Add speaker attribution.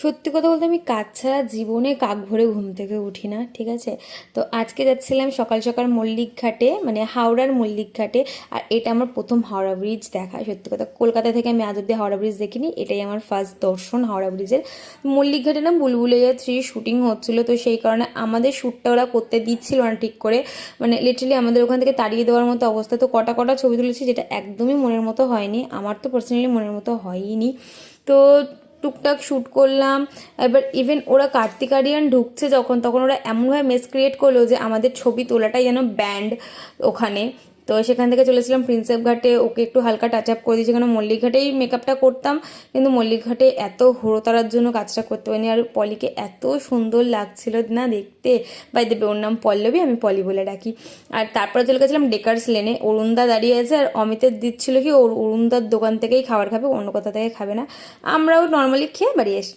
Speaker 1: সত্যি কথা বলতে আমি কাজ ছাড়া জীবনে কাক ভরে ঘুম থেকে উঠি না, ঠিক আছে? তো আজকে যাচ্ছিলাম সকাল সকাল মল্লিক ঘাটে মানে হাওড়ার মল্লিক ঘাটে, আর এটা আমার প্রথম হাওড়া ব্রিজ দেখা, সত্যি কথা। কলকাতা থেকে আমি আজ অব্দি হাওড়া ব্রিজ দেখিনি, এটাই আমার ফার্স্ট দর্শন হাওড়া ব্রিজের মল্লিক ঘাটে না বুলবুলাইয়া থ্রি শুটিং হচ্ছিল, তো সেই কারণে আমাদের শ্যুটটা ওরা করতে দিচ্ছিল না ঠিক করে। মানে লিটারালি আমাদের ওখান থেকে তাড়িয়ে দেওয়ার মতো অবস্থা। তো কটা কটা ছবি তুলেছি যেটা একদমই মনের মতো হয়নি, আমার তো পার্সোনালি মনের মতো হয়নি তো টুকটাক শ্যুট করলাম। এবার ইভেন ওরা কার্তিক আরিয়ান ঢুকছে যখন, তখন ওরা এমনভাবে মেস ক্রিয়েট করল যে আমাদের ছবি তোলাটাই যেন ব্যান্ড ওখানে। তো সেখান থেকে চলেছিলাম প্রিন্সেপ ঘাটে। ওকে একটু হালকা টাচ আপ করে দিয়েছি। কারণ মল্লিক ঘাটেই মেকআপটা করতাম, কিন্তু মল্লিক ঘাটে এত হুড়োতাড়ার জন্য কাজটা করতে পারিনি। আর পলিকে এত সুন্দর লাগছিল না দেখতে। বাই দেবে ওর নাম পল্লবী, আমি পলি বলে ডাকি। আর তারপরে চলে গেছিলাম ডেকার্স লেনে অরুণদা দাঁড়িয়ে আছে, আর অমিতের দিচ্ছিল কি, ওর অরুণদার দোকান থেকেই খাবার খাবে, অন্য কোথা থেকে খাবে না। আমরাও নর্মালি খেয়ে বাড়ি এসে